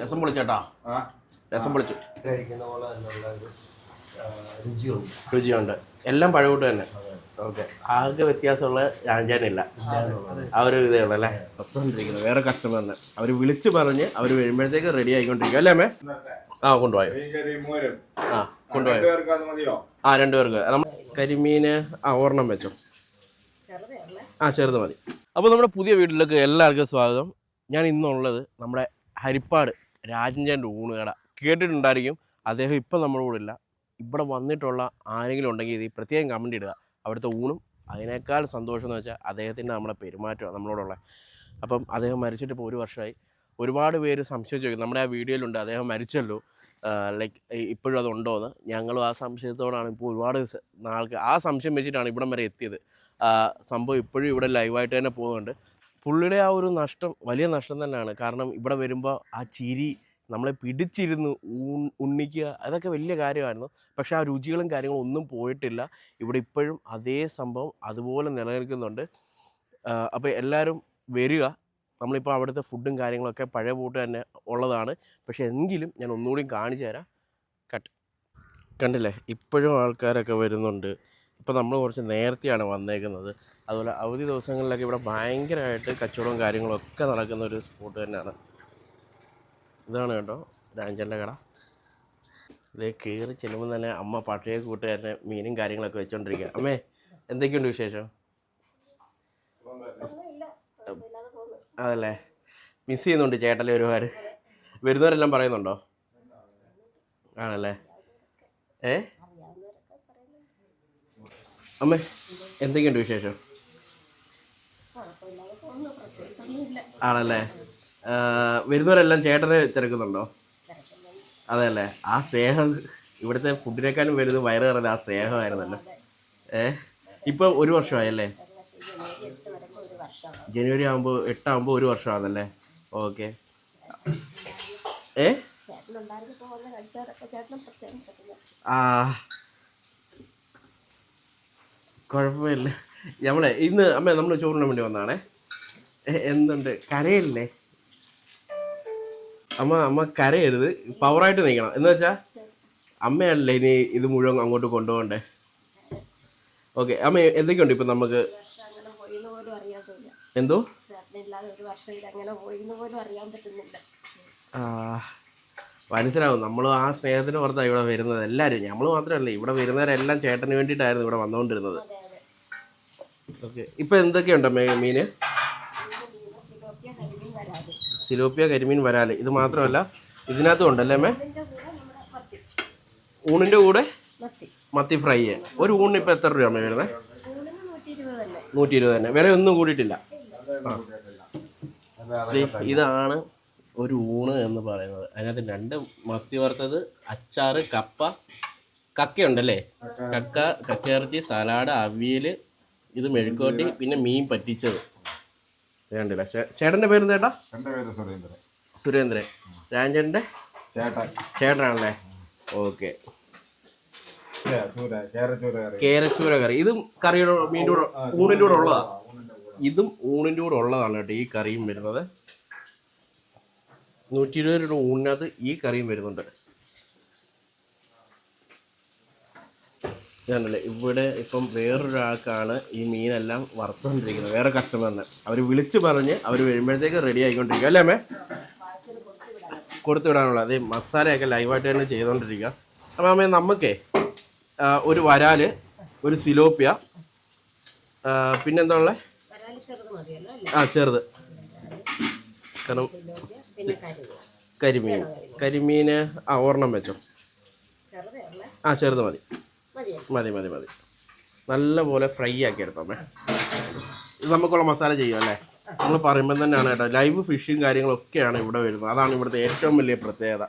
രസം പൊളിച്ചേട്ടാ. രസം പൊളിച്ചു. കഴിക്കുന്ന പോലെ തന്നെയുള്ള ഒരു ആ, രുചിയുണ്ട്. രുചിയുണ്ട്. എല്ലാം പഴകൂട്ട് തന്നെ. ഓക്കെ. ആകെ വ്യത്യാസമുള്ള രാജാനില്ല. ആ ഒരു ഇതേ ഉള്ളു അല്ലേ? ഒത്തുകൊണ്ടിരിക്കുന്നത് വേറെ കസ്റ്റമറിന് അവർ വിളിച്ചു പറഞ്ഞ് അവർ വരുമ്പോഴത്തേക്ക് റെഡി ആയിക്കൊണ്ടിരിക്കും. അല്ലേ അമ്മേ? ആ കൊണ്ടുപോയോ. ആ കൊണ്ടുപോയോ. ആ രണ്ടുപേർക്ക് നമ്മ കരിമീന് ആ ഒരെണ്ണം വെച്ചോ. ആ ചെറുത് മതി. അപ്പോൾ നമ്മുടെ പുതിയ വീട്ടിലേക്ക് എല്ലാവർക്കും സ്വാഗതം. ഞാൻ ഇന്നുള്ളത് നമ്മുടെ ഹരിപ്പാട് രാജഞ്ചേന്റെ ഊണുകട കേട്ടിട്ടുണ്ടായിരിക്കും. അദ്ദേഹം ഇപ്പം നമ്മുടെ കൂടെ ഇല്ല. ഇവിടെ വന്നിട്ടുള്ള ആരെങ്കിലും ഉണ്ടെങ്കിൽ ഇത് പ്രത്യേകം കമന്റ് ഇടുക. അവിടുത്തെ ഊണും അതിനേക്കാൾ സന്തോഷം എന്ന് വെച്ചാൽ അദ്ദേഹത്തിന്റെ നമ്മുടെ പെരുമാറ്റമാണ് നമ്മളോടുള്ള. അപ്പം അദ്ദേഹം മരിച്ചിട്ട് ഇപ്പോൾ ഒരു വർഷമായി. ഒരുപാട് പേര് സംശയം ചോദിക്കും. നമ്മുടെ ആ വീഡിയോയിലുണ്ട്. അദ്ദേഹം മരിച്ചല്ലോ. ലൈക്ക് ഇപ്പോഴും അതുണ്ടോ എന്ന് ഞങ്ങളും ആ സംശയത്തോടാണ് ഇപ്പോൾ ഒരുപാട് നാൾക്ക് ആ സംശയം വെച്ചിട്ടാണ് ഇവിടം വരെ എത്തിയത്. സംഭവം ഇപ്പോഴും ഇവിടെ ലൈവായിട്ട് തന്നെ പോകുന്നുണ്ട്. പുള്ളിയുടെ ആ ഒരു നഷ്ടം വലിയ നഷ്ടം തന്നെയാണ്. കാരണം ഇവിടെ വരുമ്പോൾ ആ ചിരി നമ്മളെ പിടിച്ചിരുന്നു ഉണ്ണിക്കുക അതൊക്കെ വലിയ കാര്യമായിരുന്നു. പക്ഷേ ആ രുചികളും കാര്യങ്ങളും ഒന്നും പോയിട്ടില്ല. ഇവിടെ ഇപ്പോഴും അതേ സംഭവം അതുപോലെ നിലനിൽക്കുന്നുണ്ട്. അപ്പോൾ എല്ലാവരും വരിക. നമ്മളിപ്പോൾ അവിടുത്തെ ഫുഡും കാര്യങ്ങളൊക്കെ പഴയ പോട്ട് തന്നെ ഉള്ളതാണ്. പക്ഷേ എങ്കിലും ഞാൻ ഒന്നുകൂടി കാണിച്ചു തരാം. കട്ട്. കണ്ടില്ലേ? ഇപ്പോഴും ആൾക്കാരൊക്കെ വരുന്നുണ്ട്. ഇപ്പോൾ നമ്മൾ കുറച്ച് നേരത്തെയാണ് വന്നേക്കുന്നത്. അതുപോലെ അവധി ദിവസങ്ങളിലൊക്കെ ഇവിടെ ഭയങ്കരമായിട്ട് കച്ചവടവും കാര്യങ്ങളും ഒക്കെ നടക്കുന്ന ഒരു സ്പോട്ട് തന്നെയാണ്. ഇതാണ് കേട്ടോ രാഞ്ചന്റെ കട. ഇതേ കയറി ചെല്ലുമ്പോൾ തന്നെ അമ്മ പഴയ കൂട്ടുകാരനെ മീനും കാര്യങ്ങളൊക്കെ വെച്ചോണ്ടിരിക്കുക അമ്മേ എന്തൊക്കെയുണ്ട് വിശേഷം? അതല്ലേ? മിസ് ചെയ്യുന്നുണ്ട് ചേട്ടല്ലേ ഒരുപാട്. വരുന്നവരെല്ലാം പറയുന്നുണ്ടോ? ആണല്ലേ? ഏ? അമ്മേ എന്തൊക്കെയുണ്ട് വിശേഷം? ആണല്ലേ? വരുന്നവരെല്ലാം ചേട്ടനെ തിരക്കുന്നുണ്ടോ? അതെ അല്ലേ ആ സ്നേഹം ഇവിടുത്തെ ഫുഡിനേക്കാളും വലുത് വയറ് കറല്ല ആ സ്നേഹമായിരുന്നല്ലോ. ഏ? ഇപ്പൊ ഒരു വർഷമായല്ലേ? ജനുവരി ആകുമ്പോൾ എട്ടാകുമ്പോൾ ഒരു വർഷമാണല്ലേ? ഓക്കെ. ഏ? ആ കുഴപ്പമില്ല. നമ്മളെ ഇന്ന് അമ്മ നമ്മൾ ചോറിന് വേണ്ടി വന്നാണേ. എന്തുണ്ട്? കരയല്ലേ? അമ്മ അമ്മ കരയരുത്. പവറായിട്ട് നിൽക്കണം എന്ന് വെച്ചാ അമ്മയല്ലേ ഇനി ഇത് മുഴുവൻ അങ്ങോട്ട് കൊണ്ടുപോകണ്ടേ? ഓക്കെ അമ്മ എന്തൊക്കെയുണ്ട് ഇപ്പം നമുക്ക്? എന്തോ? ആ, മനസ്സിലാവും. നമ്മൾ ആ സ്നേഹത്തിന് പുറത്താണ് ഇവിടെ വരുന്നത്. എല്ലാവരും നമ്മൾ മാത്രമല്ല ഇവിടെ വരുന്നവരെല്ലാം ചേട്ടന് വേണ്ടിയിട്ടായിരുന്നു ഇവിടെ വന്നുകൊണ്ടിരുന്നത്. ഓക്കെ. ഇപ്പം എന്തൊക്കെയുണ്ട് മീന്? സിലോപ്പിയ കരിമീൻ വരാൽ. ഇത് മാത്രമല്ല ഇതിനകത്തും ഉണ്ടല്ലേ മേ? ഇതിന്റെ കൂടെ മത്തി ഊണിന്റെ കൂടെ മത്തി ഫ്രൈ ഒരു ഊണിന് ഇപ്പം എത്ര രൂപയാണ് വരുന്നത് നൂറ്റി ഇരുപത് തന്നെ. വില ഒന്നും കൂടിയിട്ടില്ല. ഇതാണ് ഒരു ഊണ് എന്ന് പറയുന്നത്. അതിനകത്ത് രണ്ട് മത്തി വറുത്തത് അച്ചാറ് കപ്പ കക്കയുണ്ടല്ലേ? കക്ക. കക്കയിറച്ചി സലാഡ് അവിയൽ ഇത് മെഴുക്കോട്ടി പിന്നെ മീൻ പറ്റിച്ചത്. വേണ്ടില്ല ചേട്ടന്റെ പേര് ചേട്ടാ? പേര് സുരേന്ദ്രൻ. ചേട്ടൻ. ചേട്ടനാണല്ലേ? ഓക്കെ. കേരച്ചൂര കറി ഇതും കറിയുടെ മീന്റെ കൂടെ ഊണിന്റെ കൂടെ ഉള്ളതാ? ഇതും ഊണിന്റെ കൂടെ ഉള്ളതാണ് കേട്ടോ ഈ കറിയും വരുന്നത്. നൂറ്റി ഇരുപത് രൂപ ഊണിനകത്ത് ഈ കറിയും വരുന്നുണ്ട്. ഇതാണല്ലേ ഇവിടെ ഇപ്പം വേറൊരാൾക്കാണ് ഈ മീനെല്ലാം വറുത്തുകൊണ്ടിരിക്കുന്നത്. വേറെ കസ്റ്റമറിന് അവർ വിളിച്ച് പറഞ്ഞ് അവർ വരുമ്പോഴത്തേക്ക് റെഡി ആയിക്കൊണ്ടിരിക്കുക അല്ലേ അമ്മേ? കൊടുത്തു വിടാനുള്ള അതേ മസാലയൊക്കെ ലൈവായിട്ട് തന്നെ ചെയ്തുകൊണ്ടിരിക്കുക അപ്പം അമ്മേ നമുക്കേ ഒരു വരാൽ ഒരു സിലോപ്പിയ പിന്നെന്താ ഉള്ളത് ആ ചെറുത്. കാരണം കരിമീൻ. കരിമീൻ. കരിമീന് ആ ഒരെണ്ണം വെച്ചോ. ആ ചെറുത് മതി. മതി. മതി മതി നല്ലപോലെ ഫ്രൈ ആക്കി എടുത്തോമേ ഇത് നമുക്കുള്ള മസാല ചെയ്യും അല്ലേ? നമ്മൾ പറയുമ്പോൾ തന്നെയാണ് കേട്ടോ ലൈവ് ഫിഷും കാര്യങ്ങളൊക്കെയാണ് ഇവിടെ വരുന്നത്. അതാണ് ഇവിടുത്തെ ഏറ്റവും വലിയ പ്രത്യേകത.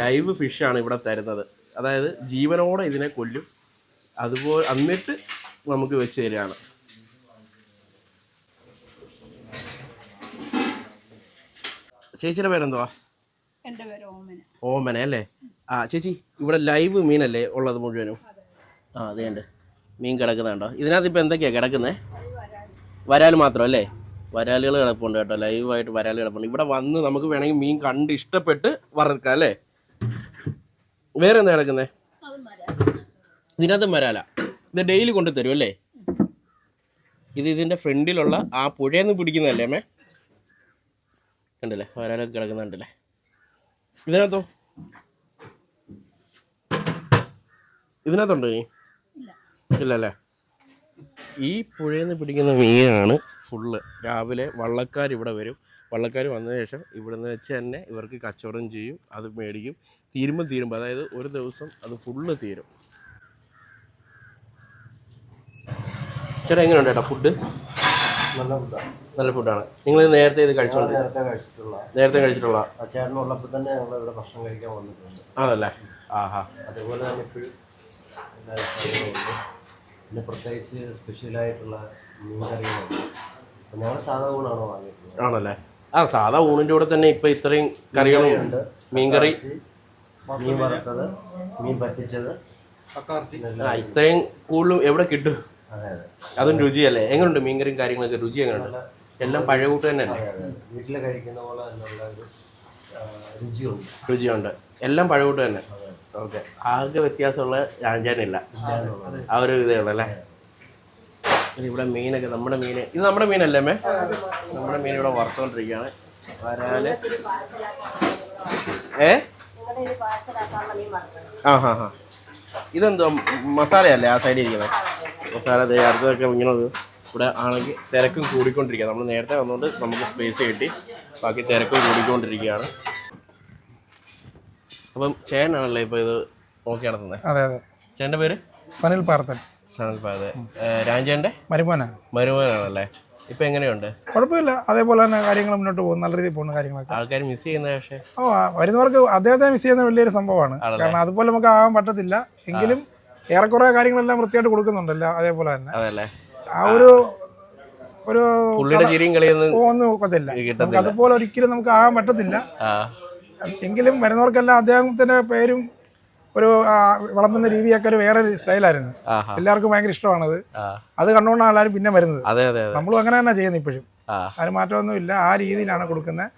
ലൈവ് ഫിഷാണ് ഇവിടെ തരുന്നത്. അതായത് ജീവനോടെ ഇതിനെ കൊല്ലും. അതുപോലെ എന്നിട്ട് നമുക്ക് വെച്ച് തരികയാണ്. ചേച്ചിയുടെ പേരെന്തുവാ? എന്റെ പേര് ഓമന. ഓമന അല്ലേ? ആ ചേച്ചി ഇവിടെ ലൈവ് മീനല്ലേ ഉള്ളത് മുഴുവനും? ആ അതേണ്ട് മീൻ കിടക്കുന്നുണ്ടോ ഇതിനകത്ത് ഇപ്പം എന്തൊക്കെയാണ് കിടക്കുന്നത് വരാൽ മാത്രം അല്ലേ? വരാലുകൾ കിടപ്പുണ്ട് കേട്ടോ. ലൈവായിട്ട് വരാൽ കിടപ്പുണ്ട്. ഇവിടെ വന്ന് നമുക്ക് വേണമെങ്കിൽ മീൻ കണ്ട് ഇഷ്ടപ്പെട്ട് വറുക്കാം അല്ലേ? വേറെ എന്താ കിടക്കുന്നത് ഇതിനകത്ത് വരാല. ഇത് ഡെയിലി കൊണ്ടു തരും അല്ലേ? ഇത് ഇതിന്റെ ഫ്രണ്ടിലുള്ള ആ പുഴയിൽ നിന്ന് പിടിക്കുന്നതല്ലേ അമ്മേ? കണ്ടല്ലേ? വരാലൊക്കെ കിടക്കുന്നുണ്ടല്ലേ ഇതിനകത്തോ? ഇതിനകത്തുണ്ടോ നീ ഇല്ലല്ലേ? ഈ പുഴയിൽ നിന്ന് പിടിക്കുന്ന മീനാണ് ഫുള്ള്. രാവിലെ വള്ളക്കാർ ഇവിടെ വരും. വള്ളക്കാർ വന്നതിന് ശേഷം ഇവിടെ നിന്ന് വെച്ച് തന്നെ ഇവർക്ക് കച്ചവടം ചെയ്യും അത് മേടിക്കും. തീരുമ്പോൾ തീരുമ്പോൾ അതായത് ഒരു ദിവസം അത് ഫുള്ള് തീരും. ചേട്ടാ എങ്ങനെയുണ്ട് ചേട്ടാ ഫുഡ് നല്ല ഫുഡാണ് നല്ല ഫുഡാണ് നിങ്ങൾ നേരത്തെ ഇത് കഴിച്ചോളൂ നേരത്തെ കഴിച്ചിട്ടുള്ള. നേരത്തെ കഴിച്ചിട്ടുള്ള ആ ചേട്ടനുള്ളപ്പോൾ തന്നെ ഞങ്ങൾ ഇവിടെ ഭക്ഷണം കഴിക്കാൻ വന്നിട്ടുണ്ട്. ആണല്ലേ? ആഹാ. അതേപോലെ തന്നെ ഇപ്പോഴും. പിന്നെ പ്രത്യേകിച്ച് സ്പെഷ്യലായിട്ടുള്ള മീൻ കറികളുണ്ട് ഞങ്ങൾ സാധാ ഊണാണ് വാങ്ങിയിട്ടുള്ളത്? ആണല്ലേ? ആ സാധാ ഊണിന്റെ കൂടെ തന്നെ ഇപ്പം ഇത്രയും കറികളും ഉണ്ട് മീൻകറി. മീൻ വറുത്തത് മീൻ പറ്റിച്ചത്. ആ ഇത്രയും കൂടുതലും എവിടെ കിട്ടും? അതെ അതെ. അതും രുചിയല്ലേ? എങ്ങനെയുണ്ട് മീൻകറിയും കാര്യങ്ങളൊക്കെ? രുചി എങ്ങനെയുണ്ട് എല്ലാം പഴയ കൂട്ട് തന്നെയല്ലേ അതെ വീട്ടിൽ കഴിക്കുന്ന പോലെ തന്നെയുള്ള ഒരു രുചിയുണ്ട്. രുചിയുണ്ട്. എല്ലാം പഴയ കൂട്ട് തന്നെ. ഓക്കെ. ആകെ വ്യത്യാസമുള്ള രാജാനില്ല. ആ ഒരു ഇതേ ഉള്ളൂ ഇവിടെ മീനൊക്കെ നമ്മുടെ മീൻ ഇത് നമ്മുടെ മീനല്ലേ മേ നമ്മുടെ മീൻ ഇവിടെ വറുത്തോണ്ടിരിക്കുകയാണ്. വരാൽ ഏ? ആ ഹാ ഹാ. ഇതെന്തോ മസാലയല്ലേ ആ സൈഡിൽ ഇരിക്കുന്നത്? മസാല അടുത്തതൊക്കെ ഇങ്ങനെ ഇവിടെ ആണെങ്കിൽ തിരക്കും കൂടിക്കൊണ്ടിരിക്കുക നമ്മൾ നേരത്തെ വന്നുകൊണ്ട് നമുക്ക് സ്പേസ് കിട്ടി. ബാക്കി തിരക്കും കൂടിക്കൊണ്ടിരിക്കുകയാണ്. അപ്പം ചേട്ടനാണല്ലേ ഇപ്പോൾ ഇത് നോക്കി നടത്തുന്നത് അതെ അതെ. ചേട്ടന്റെ പേര്? സനിൽ പാർത്തൻ. സനിൽ പാർത്തൻ. രാജേന്റെ? മരുമോന മരുമോനാണല്ലേ? ഇപ്പൊ എങ്ങനെയുണ്ട്? കുഴപ്പമില്ല. അതേപോലെ തന്നെ കാര്യങ്ങൾ മുന്നോട്ട് പോകും നല്ല രീതിയിൽ പോകുന്ന കാര്യങ്ങളൊക്കെ. ആൾക്കാർ മിസ് ചെയ്യുന്ന പക്ഷേ? ഓ വരുന്നവർക്ക് അദ്ദേഹത്തെ മിസ് ചെയ്യുന്ന വലിയൊരു സംഭവമാണ്. കാരണം അതുപോലെ നമുക്ക് ആകാൻ പറ്റത്തില്ല. എങ്കിലും ഏറെക്കുറെ കാര്യങ്ങളെല്ലാം വൃത്തിയായിട്ട് കൊടുക്കുന്നുണ്ടല്ലോ അതേപോലെ തന്നെ. അതല്ലേ? ആ ഒരു ഒരു ഒന്നും ഒക്കത്തില്ല. അതുപോലെ ഒരിക്കലും നമുക്ക് ആകാൻ പറ്റത്തില്ല. എങ്കിലും വരുന്നവർക്കെല്ലാം അദ്ദേഹത്തിന്റെ പേരും ഒരു വളർന്ന വിളമ്പുന്ന രീതിയൊക്കെ ഒരു വേറെ സ്റ്റൈലായിരുന്നു. എല്ലാവർക്കും ഭയങ്കര ഇഷ്ടമാണത്. അത് കണ്ടുകൊണ്ടാണ് എല്ലാവരും പിന്നെ വരുന്നത്. നമ്മളും അങ്ങനെ തന്നെ ചെയ്യുന്നത് ഇപ്പോഴും. അതിന് മാറ്റമൊന്നും ഇല്ല ആ രീതിയിലാണ് കൊടുക്കുന്നത്.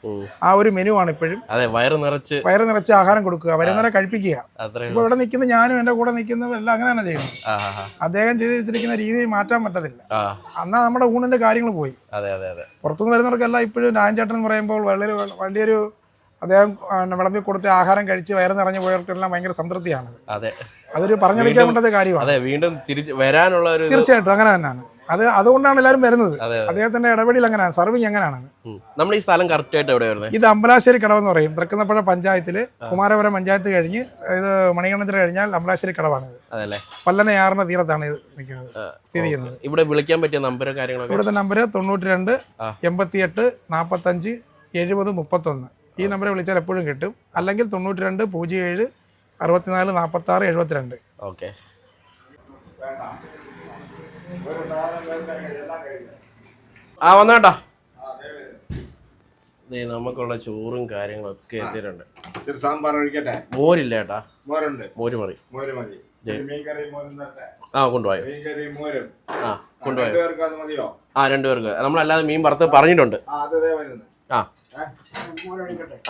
ആ ഒരു മെനു ആണ് ഇപ്പോഴും. വയറ് നിറച്ച്. വയറ് നിറച്ച് ആഹാരം കൊടുക്കുക. വരുന്നവരെ കഴിപ്പിക്കുക. ഇപ്പൊ ഇവിടെ നിൽക്കുന്ന ഞാനും എന്റെ കൂടെ നിൽക്കുന്നവരും എല്ലാം അങ്ങനെ തന്നെ ചെയ്യുന്നത്. അദ്ദേഹം ചെയ്ത് വെച്ചിരിക്കുന്ന രീതി മാറ്റാൻ പറ്റത്തില്ല. അന്നാ നമ്മുടെ ഊണിന്റെ കാര്യങ്ങൾ പോയി. പുറത്തുനിന്ന് വരുന്നവർക്കെല്ലാം ഇപ്പോഴും രാജേട്ടൻ എന്ന് പറയുമ്പോൾ വളരെ വലിയൊരു അദ്ദേഹം വിളമ്പി കൊടുത്ത ആഹാരം കഴിച്ച് വയറ് നിറഞ്ഞു പോയവർക്കെല്ലാം ഭയങ്കര സംതൃപ്തിയാണ്. അതെ. അതൊരു പറഞ്ഞറിയിക്കാൻ വേണ്ടത് കാര്യമാണ്. അതെ വീണ്ടും തിരിച്ച് വരാനുള്ള ഒരു തീർച്ചയായിട്ടും അങ്ങനെ തന്നെയാണ്. അത് അതുകൊണ്ടാണ് എല്ലാവരും വരുന്നത്. അദ്ദേഹത്തിന്റെ ഇടപെടൽ അങ്ങനെയാണ്. സർവിങ് അങ്ങനെയാണ്. നമ്മൾ ഈ സ്ഥലം കറക്റ്റ് ആയിട്ട് എവിടെ വരുന്നത് ഇത് അമ്പലാശ്ശേരി കടവെന്ന് പറയും. തൃക്കുന്നപ്പുഴ പഞ്ചായത്തിൽ കുമാരപുരം പഞ്ചായത്ത് കഴിഞ്ഞ് ഇത് മണികണ്ഠത്തിൽ കഴിഞ്ഞാൽ അമ്പലാശ്ശേരി കടവാണ് ഇത്. പല്ലനയാറിന്റെ തീരത്താണ് ഇത് നിൽക്കുന്നത് സ്ഥിതി ചെയ്യുന്നത്. ഇവിടെ വിളിക്കാൻ പറ്റിയ നമ്പർ കാര്യങ്ങളൊക്കെ? ഇവിടുത്തെ നമ്പർ തൊണ്ണൂറ്റി രണ്ട്. എൺപത്തിയെട്ട് നാൽപ്പത്തഞ്ച് എഴുപത് മുപ്പത്തൊന്ന്. ഈ നമ്പറിൽ വിളിച്ചാൽ എപ്പോഴും കിട്ടും. അല്ലെങ്കിൽ തൊണ്ണൂറ്റി രണ്ട് പൂജ്യം ഏഴ് അറുപത്തിനാല് നാൽപ്പത്തി ആറ് എഴുപത്തിരണ്ട്. ഓക്കെ. ആ വന്നേട്ടാ നമുക്കുള്ള ചോറും കാര്യങ്ങളൊക്കെ എത്തിയിട്ടുണ്ട്. സാമ്പാർ ഒഴിക്കട്ടെ? മോരില്ല ഏട്ടാ. മോരുണ്ട്. മോര് മറി മോര് മതി. ആ കൊണ്ടുപോയോ. ആ കൊണ്ടുപോയോ. മതിയോ? ആ രണ്ടുപേർക്ക്. നമ്മളല്ലാതെ മീൻ വറുത്ത് പറഞ്ഞിട്ടുണ്ട്. ആ.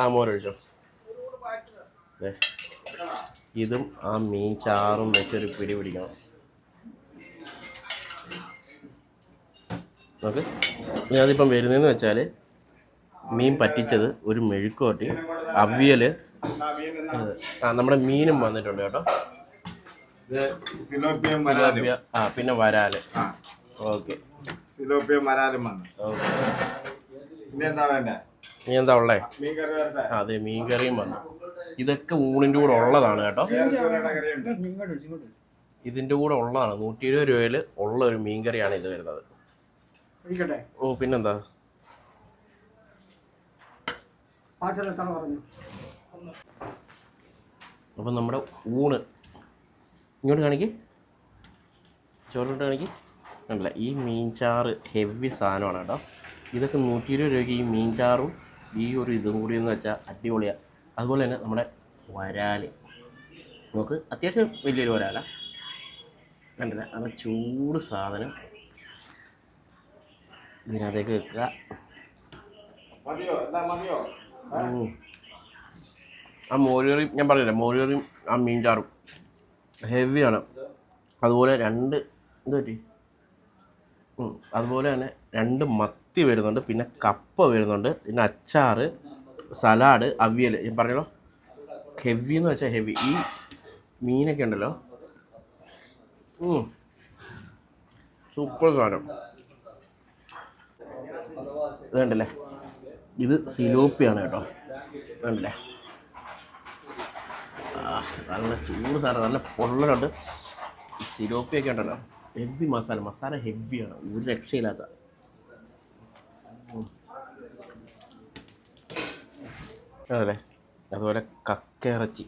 ആ മോരൊഴിച്ചോ. ഇതും ആ മീൻ ചാറും വെച്ചൊരു പിടി പിടിക്കണം. നോക്ക്. ഞാനിപ്പം അതിപ്പം വരുന്നതെന്ന് വെച്ചാൽ മീൻ പറ്റിച്ചത് ഒരു മെഴുക്കോട്ടി അവിയൽ ആ നമ്മുടെ മീനും വന്നിട്ടുണ്ട് കേട്ടോ. ആ പിന്നെ വരാൽ. ഓക്കെ. സിലോപ്പിയം വരാലും വന്നു. ഓക്കെ. ഇനി എന്താ ഉള്ളേ? അതെ മീൻ കറിയും വന്നു. ഇതൊക്കെ ഊണിന്റെ കൂടെ ഉള്ളതാണ് കേട്ടോ. ഇതിന്റെ ഇതിന്റെ കൂടെ ഉള്ളതാണ്. നൂറ്റി ഇരുപത് രൂപയിൽ ഉള്ള ഒരു മീൻ കറിയാണ് ഇത് വരുന്നത്. ഓ പിന്നെന്താ? അപ്പം നമ്മുടെ ഊണ്. ഇങ്ങോട്ട് കാണിക്ക്. ചോറിട്ട് കാണിക്ക്. കണ്ടില്ല ഈ മീൻചാറ് ഹെവി സാധനമാണ് കേട്ടോ. ഇതൊക്കെ നൂറ്റി ഇരുപത് രൂപയ്ക്ക് ഈ മീൻചാറും ഈ ഒരു ഇതും കൂടി എന്ന് വെച്ചാൽ അടിപൊളിയാണ് അതുപോലെ തന്നെ നമ്മുടെ വരാൽ നമുക്ക് അത്യാവശ്യം വലിയൊരു വരാല. കണ്ടില്ല? നല്ല ചൂട് സാധനം. ഇതിനകത്തേക്ക് വെക്കുക. ആ മോരുകറിയും ഞാൻ പറഞ്ഞില്ല മോരുകറിയും ആ മീൻചാറും ഹെവിയാണ്. അതുപോലെ രണ്ട് എന്ത് പറ്റി? അതുപോലെ തന്നെ രണ്ട് മത്തി വരുന്നുണ്ട് പിന്നെ കപ്പ വരുന്നുണ്ട് പിന്നെ അച്ചാർ സലാഡ് അവിയൽ. പറഞ്ഞല്ലോ ഹെവി എന്ന് വെച്ചാൽ ഹെവി ഈ മീനൊക്കെ ഉണ്ടല്ലോ. സൂപ്പർ സാധനം. ഇത് കണ്ടല്ലേ? ഇത് സിലോപ്പിയാണ് കേട്ടോ. വേണ്ടല്ലേ നല്ല ചൂട് സാധനം നല്ല പൊള്ളലുണ്ട്. സിലോപ്പിയൊക്കെ ഉണ്ടല്ലോ. ഹെവി മസാല. മസാല ഹെവിയാണ് ഒരു രക്ഷയില്ലാത്ത. അതല്ലേ അതുപോലെ കക്കയിറച്ചി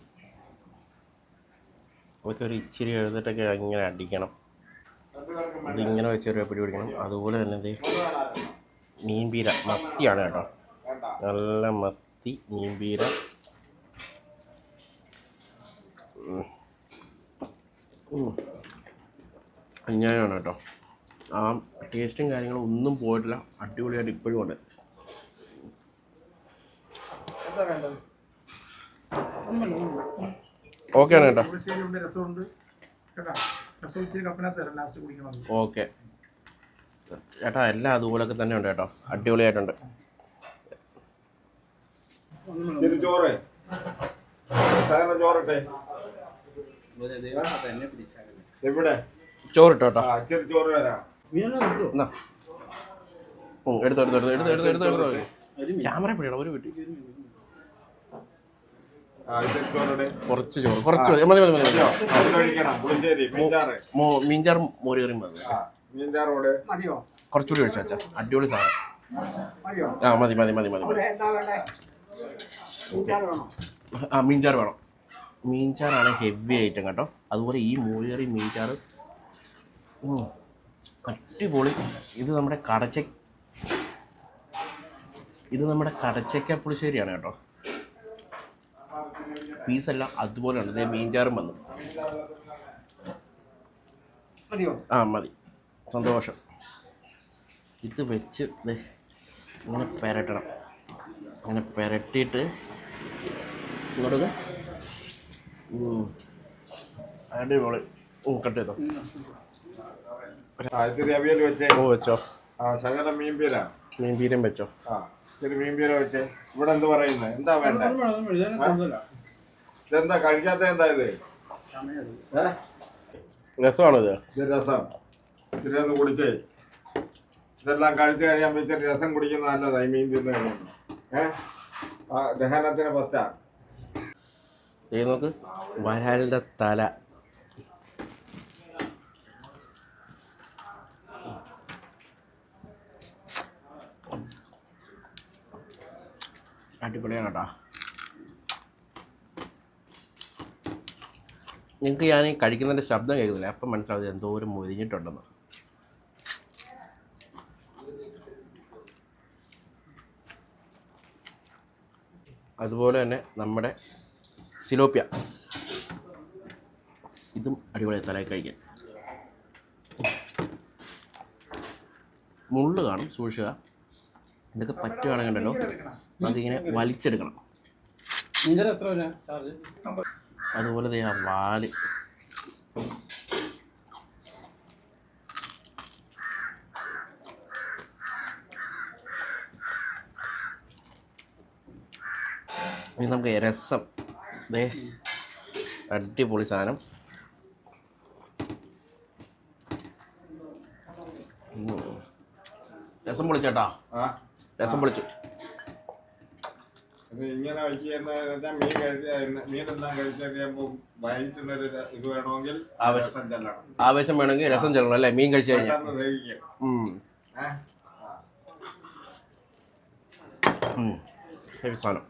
അതൊക്കെ ഒരു ഇച്ചിരി എഴുതിട്ടൊക്കെ ഇങ്ങനെ അടിക്കണം. ഇതിങ്ങനെ വെച്ചൊരു പിടി പിടിക്കണം. അതുപോലെ തന്നെ ഇത് മീൻപീര. മത്തിയാണ് കേട്ടോ. നല്ല മത്തി മീൻപീര. അഞ്ഞാനാണ് കേട്ടോ. ആ ടേസ്റ്റും കാര്യങ്ങളും ഒന്നും പോയിട്ടില്ല. അടിപൊളിയായിട്ട് ഇപ്പോഴും ഉണ്ട്. ഓക്കെ ആണ് കേട്ടോ. പുളിശ്ശേരിയുണ്ട് രസമുണ്ട് കേട്ടാ രസം ഇച്ചിരി കപ്പിനകത്ത് തരാം ലാസ്റ്റ് കുടിക്കണം ഓക്കെ ചേട്ടാ എല്ലാം അതുപോലൊക്കെ തന്നെ ഉണ്ട് കേട്ടോ. അടിപൊളിയായിട്ടുണ്ട്. ചോറ്. ചോറിട്ടെ? എവിടെ? ചോറിട്ടോ കേട്ടോ. ആ ഇച്ചിരി ചോറ് തരാം എടുത്തോ എടുത്തോ എടുത്തോ എടുത്തോ എടുത്തോ എടുത്തോ എടുത്തോ. ക്യാമറ പിടിയണം ഒരു വീട്ടിൽ ആ ഇച്ചിരി ചോറിടെ കുറച്ച് ചോറ് കുറച്ച് മതി മതി മതി മതി മതി. കഴിക്കണം. പുളിശ്ശേരി മീൻചാറ്. മോ- മീൻചാറും മോരുകറിയും മതി. ആ മീൻചാറോട് മതിയോ? കുറച്ചുകൂടി ഒഴിച്ചാ അച്ഛാ. അടിപൊളി സാധനം. ആ മതി മതി മതി മതി മീൻചാറ് ആ മീൻചാർ വേണം. മീൻചാറാണ് ഹെവി ഐറ്റം കേട്ടോ. അതുപോലെ ഈ മോരുകറി മീൻചാറ്. ഉം, അടിപൊളി. ഇത് നമ്മുടെ കടച്ച ഇത് നമ്മുടെ കടച്ചക്ക പുളിശ്ശേരിയാണ് കേട്ടോ. പീസെല്ലാം അതുപോലെയാണ്. ഇതേ മീൻചാറും വന്നു. ആ മതി. സന്തോഷം. ഇത് വെച്ച് ഇങ്ങനെ പെരട്ടണം. അങ്ങനെ പെരട്ടിയിട്ട് ഇങ്ങോട്ട് അടിപൊളി. ഓ കട്ട് ചെയ്തോ ആ ഇച്ചിരി അവിയൽ വെച്ചേ ഓ വെച്ചോ. ശകലം മീൻപീര? മീൻ പീരം വെച്ചോ. ആ ഇച്ചിരി മീൻപീര വെച്ചേ. ഇവിടെ എന്ത് പറയുന്നത് എന്താ വേണ്ട? ഇതെന്താ കഴിക്കാത്ത എന്താ ഇത്? ഏ? രസമാണോ ഇത് രസം. ഇത്തിരി ഒന്ന് കുടിച്ചേ. ഇതെല്ലാം കഴിച്ചു കഴിയാൻ ഇച്ചിരി രസം കുടിക്കുന്ന നല്ലതായി മീൻ തിന്നു കഴിയുമ്പോൾ ഏഹ് ആ ദഹനത്തിന് ഫസ്റ്റാ. നോക്ക്. വരാലിന്റെ തല. അടിപൊളിയാണ് കേട്ടോ നിങ്ങൾക്ക് ഞാൻ ഈ കഴിക്കുന്നതിന്റെ ശബ്ദം കേൾക്കുന്നില്ല. അപ്പം മനസ്സിലാവും എന്തോരം മൊരിഞ്ഞിട്ടുണ്ടെന്ന്. അതുപോലെ തന്നെ നമ്മുടെ സിലോപ്യ. ഇതും അടിപൊളി തലയിൽ കഴിക്കാൻ. മുള്ള് കാണും സൂക്ഷിക്കുക ഇതൊക്കെ പറ്റുകയാണെങ്കിലോ നമുക്കിങ്ങനെ വലിച്ചെടുക്കണം. അതുപോലെ ദേ ആ വാൽ. ഇനി നമുക്ക് രസം. ദേ അടിപൊളി സാധനം. രസം പൊളിച്ചേട്ടാ. ആ. രസം പൊളിച്ചു. ഇങ്ങനെ ആവേശം വേണമെങ്കിൽ രസം ചെല്ലണം അല്ലേ? മീൻ കഴിച്ചു കഴിഞ്ഞാൽ. സാധനം.